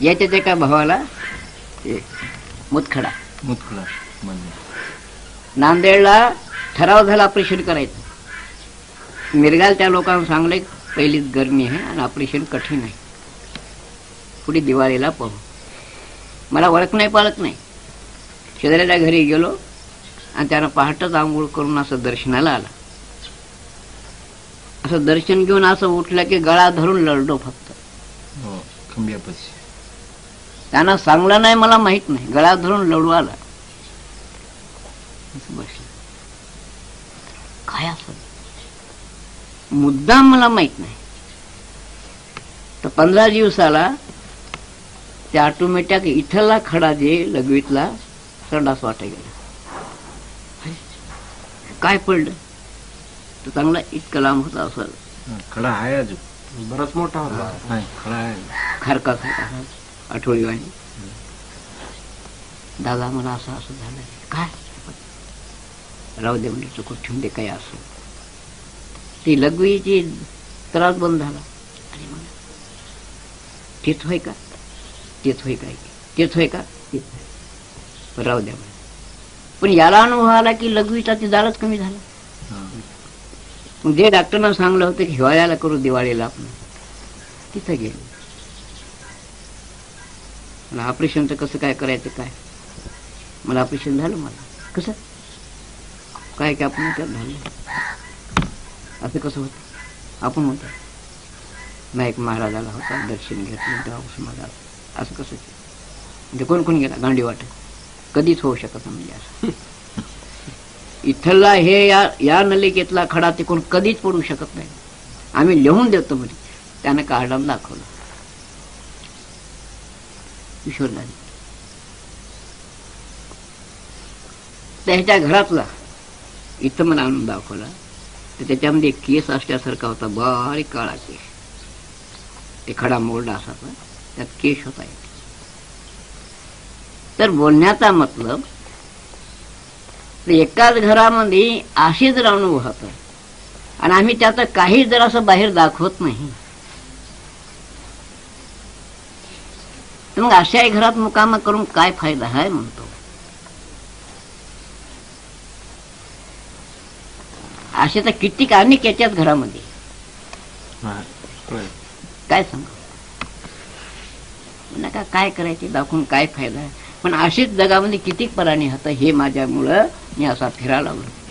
याच्या एका भावाला मुतखडा. मुतखडा म्हणजे? नांदेडला ठराव झाला ऑपरेशन करायचं. मिरगाल त्या लोकांना सांगले पहिलीच गरमी आहे आणि ऑपरेशन कठीण आहे. पुढे दिवाळीला पाहू. मला ओळख नाही पाळत नाही. शेजाऱ्याच्या घरी गेलो आणि त्यानं पहाटच आंघोळ करून असं दर्शनाला आला. असं दर्शन घेऊन असं उठलं की गळा धरून लढलो फक्त. हो त्यांना सांगलं नाही मला माहीत नाही. गळा धरून लढू आला. काय असं? मुद्दाम मला माहीत नाही. तर पंधरा दिवसाला त्या ऑटोमॅटिक इथला खडा जे लगवीतला संडास वाटा गेला. काय पडलं? तर चांगला इतका लांब होता असं. खडा आहे अजून. बराच मोठा होता. नाही खडा आहे. खारका खारका आठवडी वाणी दादा मला असं असं झालं काय? राहू दे म्हणजे चुकून ठेवून दे काय असं. ती लघवीची त्रास बंद झाला. आणि मग तेच होय का? तेच होय काय? तेच होय का? तेच राहू द्या म्हणे. पण याला अनुभव आला की लघवीचा ती जाळच कमी झाला. मग जे डॉक्टरनं सांगलं होतं की हिवाळ्याला करू दिवाळीला आपण तिथं गेलो. मला ऑपरेशनचं कसं काय करायचं काय? मला ऑपरेशन झालं मला. कसं? काय की आपण त्यात झालं. असं कसं होतं? आपण होतं नाईक महाराजाला होता दर्शन घेतलं तेव्हा उस्मानाला असं कसं म्हणजे कोण कोण गेला? गांडी वाटत. कधीच होऊ शकत नाही म्हणजे असं. इथला हे या या नलिकेतला खडा तिकडून कधीच पडू शकत नाही. आम्ही लिहून देतो म्हणजे. त्यानं काढून दाखवलं. ईश्वरला त्याच्या घरातला इथं मला आणून दाखवला तर त्याच्यामध्ये एक केस असल्यासारखा होता बारीक काळा केस. ते खडा मोडला असा त्यात केस होता तर बोलण्याचा मतलब तर एकाच घरामध्ये अशीच अनुभव होतं. आणि आम्ही त्याचं काही जर असं बाहेर दाखवत नाही. तर मग अशाही घरात मुकामा करून काय फायदा आहे म्हणतो. असे तर किती अनेक याच्यात घरामध्ये. हा. काय सांगा? नका काय करायचे? दाखवून काय फायदा आहे? पण अशीच जगामध्ये किती पराणी होतं हे माझ्यामुळं मी असा फिरायला लागलो.